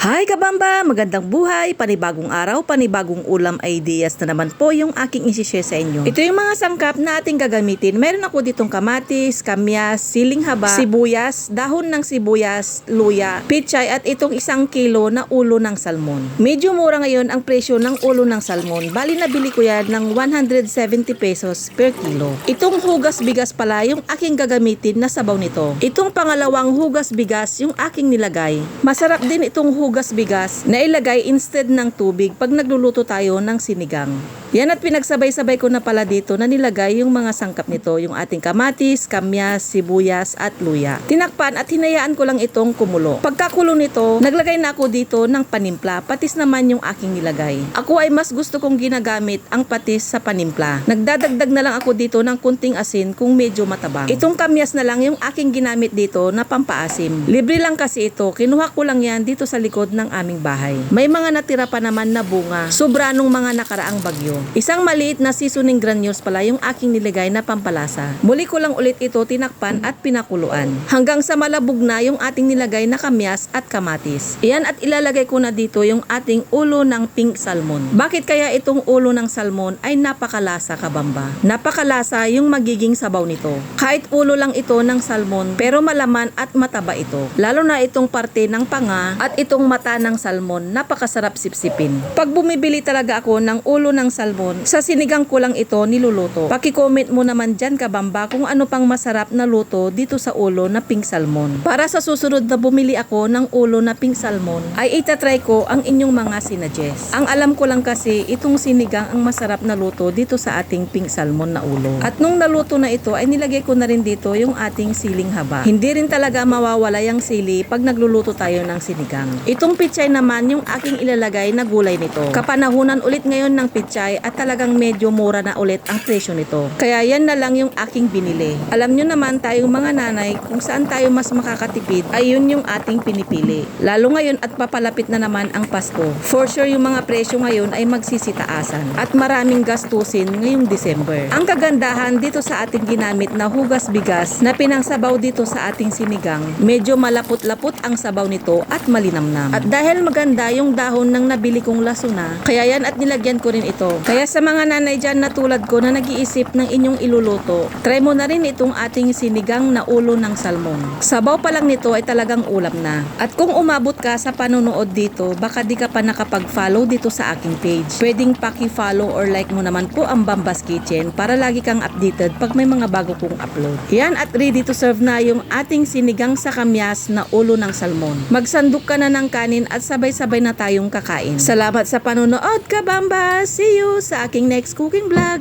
Hi kabamba! Magandang buhay! Panibagong araw, panibagong ulam ideas na naman po yung aking isi-share sa inyo. Ito yung mga sangkap na ating gagamitin. Meron ako ditong kamatis, kamyas, siling haba, sibuyas, dahon ng sibuyas, luya, pichay at itong isang kilo na ulo ng salmon. Medyo mura ngayon ang presyo ng ulo ng salmon. Bali nabili ko yan ng 170 pesos per kilo. Itong hugas bigas pala yung aking gagamitin na sabaw nito. Itong pangalawang hugas bigas yung aking nilagay. Masarap din itong hugas bigas na ilagay instead ng tubig pag nagluluto tayo ng sinigang. Yan at pinagsabay-sabay ko na pala dito na nilagay yung mga sangkap nito, yung ating kamatis, kamyas, sibuyas at luya. Tinakpan at hinayaan ko lang itong kumulo. Pagkakulo nito, naglagay na ako dito ng panimpla, patis naman yung aking nilagay. Ako ay mas gusto kong ginagamit ang patis sa panimpla. Nagdadagdag na lang ako dito ng kunting asin kung medyo matabang. Itong kamyas na lang yung aking ginamit dito na pampaasim. Libre lang kasi ito, kinuha ko lang yan dito sa likod ng aming bahay. May mga natira pa naman na bunga, sobra nung mga nakaraang bagyo. Isang maliit na seasoning granules pala yung aking nilagay na pampalasa. Muli ko lang ulit ito tinakpan at pinakuluan. Hanggang sa malabog na yung ating nilagay na kamyas at kamatis. Iyan at ilalagay ko na dito yung ating ulo ng pink salmon. Bakit kaya itong ulo ng salmon ay napakalasa kabamba? Napakalasa yung magiging sabaw nito. Kahit ulo lang ito ng salmon pero malaman at mataba ito. Lalo na itong parte ng panga at itong mata ng salmon napakasarap sipsipin. Pag bumibili talaga ako ng ulo ng salmon, sa sinigang ko lang ito niluluto. Paki-comment mo naman dyan kabamba kung ano pang masarap na luto dito sa ulo na pink salmon. Para sa susunod na bumili ako ng ulo na pink salmon, ay itatry ko ang inyong mga sinadjust. Ang alam ko lang kasi itong sinigang ang masarap na luto dito sa ating pink salmon na ulo. At nung naluto na ito ay nilagay ko na rin dito yung ating siling haba. Hindi rin talaga mawawala yung sili pag nagluluto tayo ng sinigang. Itong pichay naman yung aking ilalagay na gulay nito. Kapanahunan ulit ngayon ng pichay at talagang medyo mura na ulit ang presyo nito. Kaya yan na lang yung aking binili. Alam nyo naman tayong mga nanay kung saan tayo mas makakatipid ay yun yung ating pinipili. Lalo ngayon at papalapit na naman ang Pasko. For sure yung mga presyo ngayon ay magsisitaasan at maraming gastusin ngayong December. Ang kagandahan dito sa ating ginamit na hugas bigas na pinangsabaw dito sa ating sinigang, medyo malapot-lapot ang sabaw nito at malinamnam. At dahil maganda yung dahon ng nabili kong lasuna, kaya yan at nilagyan ko rin ito. Kaya sa mga nanay dyan na tulad ko na nag-iisip ng inyong iluluto, try mo na rin itong ating sinigang na ulo ng salmon. Sabaw pa lang nito ay talagang ulam na. At kung umabot ka sa panonood dito, baka di ka pa nakapag-follow dito sa aking page. Pwedeng paki-follow or like mo naman po ang Bambas Kitchen para lagi kang updated pag may mga bago kong upload. Yan at ready to serve na yung ating sinigang sa kamyas na ulo ng salmon. Magsandok ka na ng kanin at sabay-sabay na tayong kakain. Salamat sa panonood ka Bamba! See you sa aking next cooking vlog!